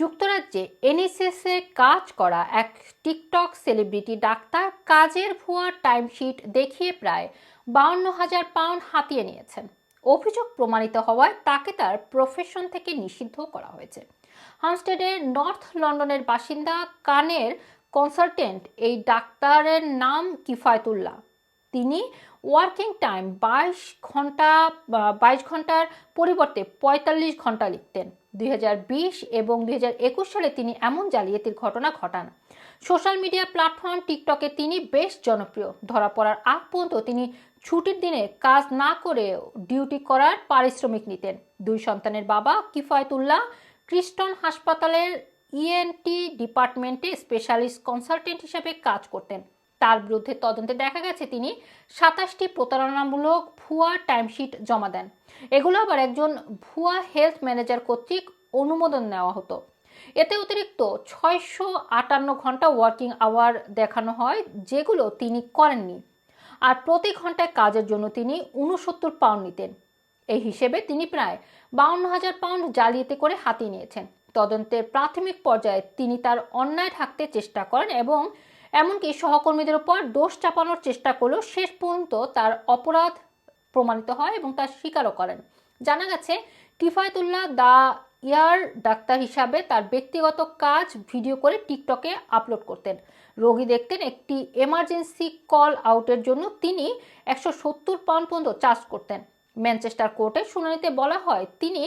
যুক্তরাজ্যে এনএসএসে কাজ করা এক টিকটক সেলিব্রিটি ডাক্তার কাজের ভুয়া টাইমশিট দেখিয়ে প্রায় বাউন্ন হাজার পাউন্ড হাতিয়ে নিয়েছেন। অভিযোগ প্রমাণিত হওয়ায় তাকে তার প্রফেশন থেকে নিষিদ্ধ করা হয়েছে। হামস্টেডের নর্থ লন্ডনের বাসিন্দা কানের কনসালটেন্ট এই ডাক্তারের নাম কিফায়তুল্লাহ। তিনি ওয়ার্কিং টাইম বাইশ ঘণ্টা বাইশ ঘণ্টার পরিবর্তে পঁয়তাল্লিশ ঘণ্টা লিখতেন। দুই হাজার বিশ এবং দুই হাজার একুশ সালে তিনি এমন জালিয়াতির ঘটনা ঘটান। সোশ্যাল মিডিয়া প্ল্যাটফর্ম টিকটকে তিনি বেশ জনপ্রিয়। ধরা পড়ার আগ পর্যন্ত তিনি ছুটির দিনে কাজ না করে ডিউটি করার পারিশ্রমিক নিতেন। দুই সন্তানের বাবা কিফায়তুল্লাহ ক্রিস্টন হাসপাতালের ইএনটি ডিপার্টমেন্টে স্পেশালিস্ট কনসালটেন্ট হিসেবে কাজ করতেন। তার বিরুদ্ধে তদন্তে দেখা গেছে তিনি সাতাশটি প্রতারণামূলক ভুয়া টাইমশিট জমা দেন। এগুলো আবার একজন ভুয়া হেলথ ম্যানেজার কর্তৃক অনুমোদন নেওয়া হতো। এতে অতিরিক্ত ছয়শো আটান্ন ঘণ্টা ওয়ার্কিং আওয়ার দেখানো হয়, যেগুলো তিনি করেননি। আর প্রতি ঘন্টায় কাজের জন্য তিনি উনসত্তর পাউন্ড নিতেন। এই হিসেবে তিনি প্রায় বাউন্ন হাজার পাউন্ড জালিয়াতি করে হাতিয়ে নিয়েছেন। তদন্তের প্রাথমিক পর্যায়ে তিনি তার অন্যায় ঢাকতে চেষ্টা করেন এবং এমনকি সহকর্মীদের উপর দোষ চাপানোর চেষ্টা করলেও শেষ পর্যন্ত তার অপরাধ প্রমাণিত হয় এবং তার স্বীকারও করেন। জানা গেছে, কিফায়তুল্লাহ দা ইয়ার ডাক্তার হিসাবে তার ব্যক্তিগত কাজ ভিডিও করে টিকটকে আপলোড করতেন। রোগী দেখতেন একটি এমার্জেন্সি কল আউটের জন্য তিনি একশো সত্তর পাউন্ড পর্যন্ত চার্জ করতেন। ম্যানচেস্টার কোর্টে শুনানিতে বলা হয়, তিনি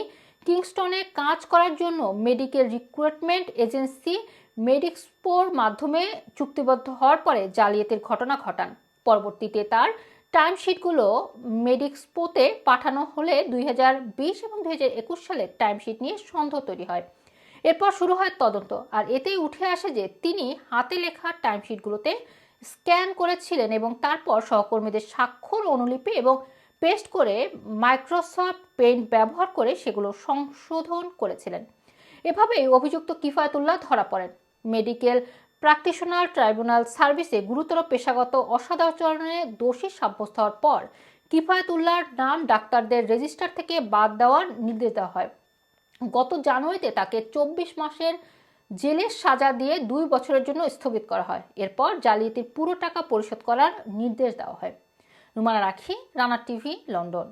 কিংস্টনে কাজ করার জন্য মেডিকেল রিক্রুটমেন্ট এজেন্সি মেডিক্সপোর মাধ্যমে চুক্তিবদ্ধ হওয়ার পরে জালিয়াতির ঘটনা ঘটান। পরবর্তীতে তার টাইমশিটগুলো মেডিক্সপোতে পাঠানো হলে দুই হাজার বিশ এবং দু হাজার একুশ সালে টাইমশিট নিয়ে সন্দেহ তৈরি হয়। এরপর শুরু হয় তদন্ত, আর এতেই উঠে আসে যে তিনি হাতে লেখা টাইমশিটগুলোতে স্ক্যান করেছিলেন এবং তারপর সহকর্মীদের স্বাক্ষর, অনুলিপি এবং পেস্ট করে মাইক্রোসফট পেইন্ট ব্যবহার করে সেগুলো সংশোধন করেছিলেন। এভাবেই অভিযুক্ত কিফায়তুল্লাহ ধরা পড়েন। মেডিকেল প্র্যাকটিশনার ট্রাইব্যুনাল সার্ভিসে গুরুতর পেশাগত অসদাচরণে দোষী সাব্যস্ত হওয়ার পর কিফায়তুল্লাহর নাম ডাক্তারদের রেজিস্টার থেকে বাদ দেওয়ার নির্দেশ দেওয়া হয়। গত জানুয়ারিতে তাকে চব্বিশ মাসের জেলের সাজা দিয়ে দুই বছরের জন্য স্থগিত করা হয়। এরপর জালিয়াতির পুরো টাকা পরিশোধ করার নির্দেশ দেওয়া হয়। রুমানা রাখি, রানা টিভি, লন্ডন।